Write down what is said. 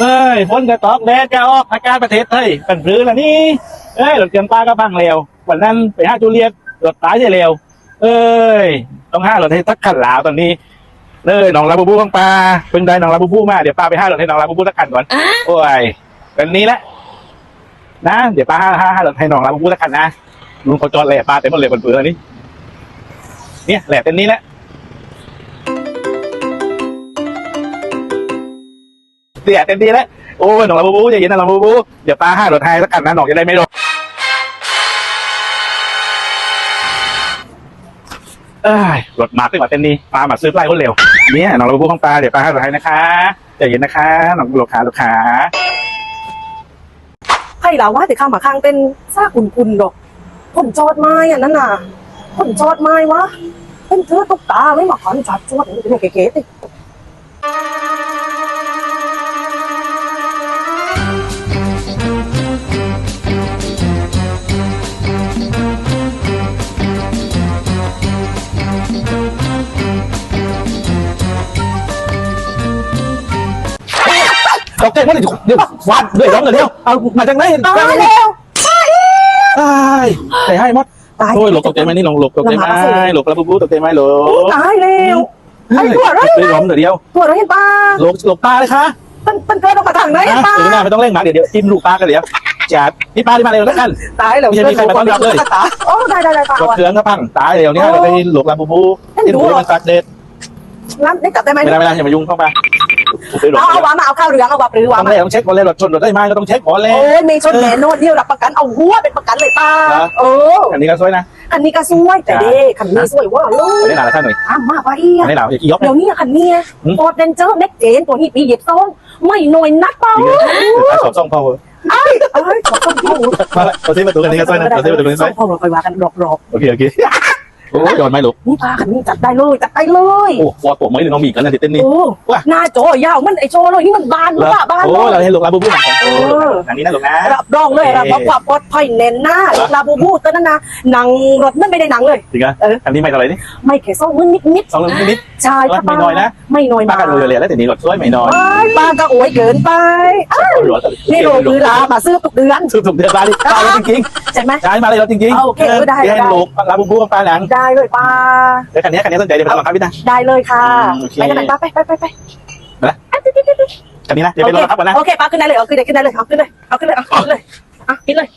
เอ้ยฝนก็ตกแดดก็ออกอากาศประเทศไทยเป็นพื้นละนี่เอ้ยรถเตรียมปลาก็พังเร็ววันนั้นไปหาจูเลียตรถตายใช่เร็วเอ้ยต้องห้ารถให้ทักขันหลาวตอนนี้เลยน้องลาบูบูของปลาเพิ่งได้น้องลาบูบูมาเดี๋ยวปลาไปห้ารถให้น้องลาบูบูทักขันก่อนโอ้ยเป็นนี้แหละนะเดี๋ยวปลาห้าห้าห้ารถให้น้องลาบูบูทักขันนะลุงเขาจอดแหล่ปลาเต็มหมดเลยบนพื้นอันนี้เนี่ยแหล่เป็นนี้แหละ เดี๋ยเต็มที่แล้วโอ้ยหนองลาบูบูใจเย็นนะน้องลาบูบูเดี๋ยวปลาห้ารถให้ทักขันนะหนองจะได้ไม่โดนเอ้ยรถมาตึ้งมาเต้นนี่ปลามาซื้อปลายคนเร็วเนี่ยหนองเราพูของปลาเดี๋ยวปลาห้เราให้นะคะใจเย็นนะคะหนองลูกค้าลูกค้าให้เราว่าแต่ข้ามมาข้างเป็นซากคุณคุณดอกคนจอดไม้อะนั่นน่ะคนจอดไม้วะเป็นเธอตกตาไม่มาขอนจัดจอดเป็นเก๋ๆติ ตกใจว่าเดี๋ยวเดี๋ยวฟาดเลยร้องเลยเดียวเอามาจากไหนตายแล้วตายแต่ให้มดตายโอ้ยหลบตกใจไหมนี่ลองหลบตกใจไหมหลบกระปุกตกใจไหมหลบตายแล้วไอ้ตัวอะไรเลยร้องเดี๋ยวตัวเราเห็นปลาหลบหลบปลาเลยค่ะเป็นเป็นเธอต้องมาทางไหนปลาเวหน้าไม่ต้องเร่งมาเดี๋ยวเดี๋ยวจิ้มลูกปลากันเดี๋ยวจัดนี่ปลาที่มาเร็วแล้วกันตายแล้วไม่ใช่มีใครมาต้อนรับเลยโอ้ได้ได้ได้ปลากเครื่องก็พังตายเร็วนี่เราไปหลบกระปุกที่หนูมันตัดเด็ดงั้นได้กลับได้ไหมไม่ได้ไม่ได้อย่ามายุ่งเข้ามาไป เอาเอาวามาเอาข้าวเหลืองเอาวาปรือวาต้องมาเลยต้องเช็คก่อนเลยรถชนรถได้ไหมก็ต้องเช็คก่อนเลยโอ้ยมีชนแนโน่นเดียวรับประกันเอาหัวเป็นประกันเลยป้าเอออันนี้ก็สวยนะคันนี้ก็สวยแต่เด้คันนี้สวยว่าลูอันกนี้หนาละท่านหน่อยอ้ามมากว่าเอียอันนี้หนาอย่าขี้ยกเดี๋ยวนี้คันนี้อืมฟอร์ดเดนเจอร์แม็กเจนตัวนี้ปีเหยียบซองไม่หน่อยนักเปล่าสอบซ่องพอไอ้ไอ้ขอต้องพูดมาละตัวที่ประตูกันนี้ก็สวยนะตัวที่ประตูกันนี้สวยพอเราไปว่ากันรอบๆโอเคโอเค โอ้ยโดนไหมลูกๆนี่ป้าคันนี้จัดได้เลยจัดได้เลยโอ้ฟอร์ดปกไม่ได้น้องมีกันนะติเต้นนี่โอ้หน้าจอยาวมันไอโชว์เลยนี่มันบานหรือเปล่าบานโอ้เลเรายให้ลูกลาบูบูหน่อยอันนี้นะลูกนะรับรองเลยรับรองความปลอดภัยแน่นหน้าลาบูบูตัวนั้นนะหนังรถมันไม่ได้หนังเลยจริงอะอันนี้ไม่เท่าไหร่นี่ไม่แค่ซ่องมือนิดนิดสองเรื่องนิดๆใช่ค่ะไม่น้อยนะไม่น้อยป้ากันดูเลยแล้วแต่นี่รถสวยไม่น้อยไอ้ป้าก็โอยเกินไปอ้าวนี่โรคือลามาซื้อทุกเดือนสุดสุดเดือนมาดิป้าเราจริงใช่ไหมๆใช้มาเลยเราจริงๆให้ลูกลาบูบูกับป้าหลังได้เลยป้า เดี๋ยวคันนี้คันนี้สนใจเดี๋ยวไปลองครับพี่นะ ได้เลยค่ะ อืมโอเค ไปกันไหนป้าไปไปไปไปคันนี้นะเดี๋ยวไปลองครับก่อนนะ โอเคป้าขึ้นได้เลยเอาขึ้นได้ขึ้นได้เลยเอาขึ้นเลยเอาขึ้นเลยเอาขึ้นเลยอะขึ้นเลย